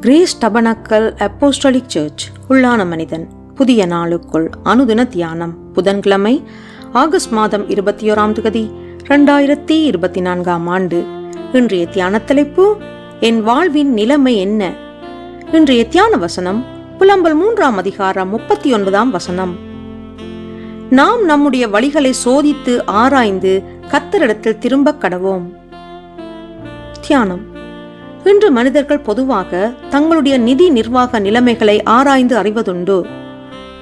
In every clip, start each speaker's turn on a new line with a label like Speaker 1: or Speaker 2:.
Speaker 1: Grace tabernacle apostolic search உள்ளான மனிதன் புதிய நாளுக்குள் அனுதின தியானம் புதன்கிழமை ஆகஸ்ட் மாதம் இருபத்தி ஓராம் தேதி ரெண்டாயிரத்தி இருபத்தி நான்காம் ஆண்டு. இன்றைய தியான தலைப்பு என் வாழ்வின் நிலைமை என்ன? இன்றைய தியான வசனம் புலம்பல் மூன்றாம் அதிகாரம் முப்பத்தி ஒன்பதாம் வசனம். நாம் நம்முடைய வழிகளை சோதித்து ஆராய்ந்து கத்தரிடத்தில் திரும்பக் கடவோம். தியானம். இன்று மனிதர்கள் பொதுவாக தங்களுடைய நிதி நிர்வாக நிலைமைகளை ஆராய்ந்து அறிவதுண்டு.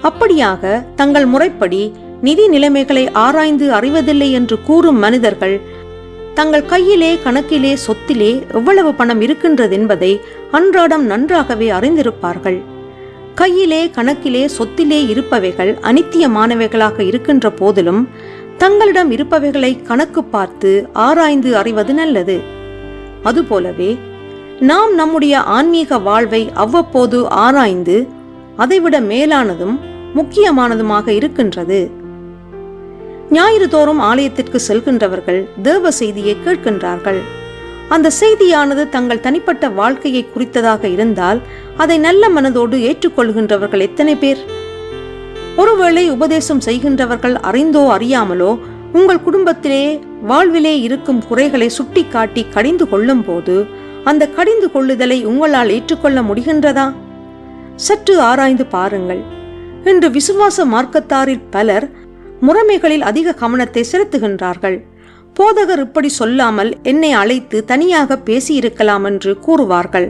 Speaker 1: அப்படியாக தங்கள் முறைப்படி நிதி நிலைமைகளை ஆராய்ந்து அறிவதில்லை என்று கூறும் மனிதர்கள் தங்கள் கையிலே கணக்கிலே சொத்திலே எவ்வளவு பணம் இருக்கின்றது என்பதை அன்றாடம் நன்றாகவே அறிந்திருப்பார்கள். கையிலே கணக்கிலே சொத்திலே இருப்பவைகள் அனித்தியமானவைகளாக இருக்கின்ற போதிலும் தங்களிடம் இருப்பவைகளை கணக்கு பார்த்து ஆராய்ந்து அறிவது நல்லது. அதுபோலவே நாம் நம்முடைய ஆன்மீக வாழ்வை அவ்வப்போது ஆராய்ந்து அதைவிட மேலானதும் முக்கியமானதுமாக இருக்கின்றது. ஞாயிறு தோறும் ஆலயத்திற்கு செல்கின்றவர்கள் தேவ செய்தியை கேட்கின்றார்கள். அந்த செய்தியானது தங்கள் தனிப்பட்ட வாழ்க்கையை குறித்ததாக இருந்தால் அதை நல்ல மனதோடு ஏற்றுக்கொள்கின்றவர்கள் எத்தனை பேர்? ஒருவேளை உபதேசம் செய்கின்றவர்கள் அறிந்தோ அறியாமலோ உங்கள் குடும்பத்திலே வாழ்விலே இருக்கும் குறைகளை சுட்டிக்காட்டி கடிந்து கொள்ளும் போது அந்த கடிந்து கொள்ளுதலை உங்களால் ஏற்றுக்கொள்ள முடிகின்றதா? சற்று ஆராய்ந்து பாருங்கள். இன்று விசுவாச மார்க்கத்தாரில் பலர் முறைமைகளில் அதிக கவனத்தை செலுத்துகின்றார்கள். போதகர் இப்படி சொல்லாமல் என்னை அழைத்து தனியாக பேசியிருக்கலாம் என்று கூறுவார்கள்.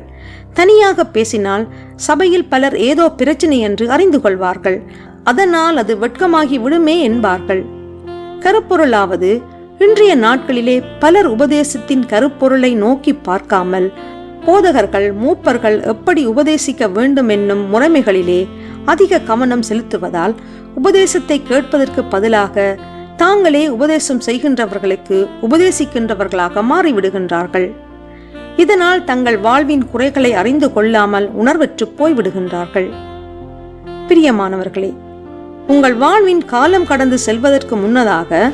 Speaker 1: தனியாக பேசினால் சபையில் பலர் ஏதோ பிரச்சனை என்று அறிந்து கொள்வார்கள். அதனால் அது வெட்கமாகி விடுமே என்பார்கள். கருப்பொருளாவது இன்றைய நாட்களிலே பலர் உபதேசத்தின் கருப்பொருளை நோக்கி பார்க்காமல் போதகர்கள் மூப்பர்கள் எப்படி உபதேசிக்க வேண்டும் என்னும் முறைமைகளிலே அதிக கவனம் செலுத்துவதால் உபதேசத்தை கேட்பதற்கு பதிலாக தாங்களே உபதேசம் செய்கின்றவர்களுக்கு உபதேசிக்கின்றவர்களாக மாறிவிடுகின்றார்கள். இதனால் தங்கள் வாழ்வின் குறைகளை அறிந்து கொள்ளாமல் உணர்வற்று போய்விடுகின்றார்கள். பிரியமானவர்களே உங்கள் வாழ்வின் காலம் கடந்து செல்வதற்கு முன்னதாக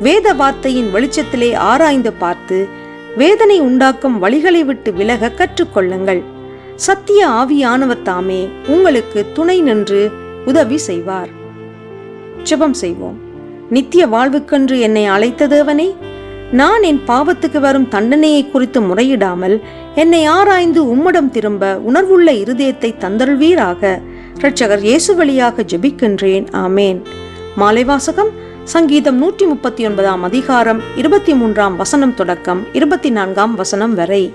Speaker 1: வேத வார்த்தையின் வெளிச்சத்திலே ஆராய்ந்து பார்த்து வேதனை உண்டாக்கும் வழிகளை விட்டு விலக கற்றுக்கொள்ளுங்கள். சத்திய ஆவியானவர் தாமே உங்களுக்கு துணை நின்று உதவி செய்வார். ஜெபம் செய்வோம். நித்திய வாழ்வுக்கென்று என்னை அழைத்த தேவனே நான் என் பாவத்துக்கு வரும் தண்டனையை குறித்து முறையிடாமல் என்னை ஆராய்ந்து உம்மிடம் திரும்ப உணர்வுள்ள இருதயத்தை தந்தருள்வீராக. இரட்சகர் இயேசு வழியாக ஜெபிக்கின்றேன். ஆமேன். மாலைவாசகம் சங்கீதம் நூற்றி முப்பத்தி ஒன்பதாம் அதிகாரம் இருபத்தி மூன்றாம் வசனம் தொடக்கம் இருபத்தி நான்காம் வசனம் வரை.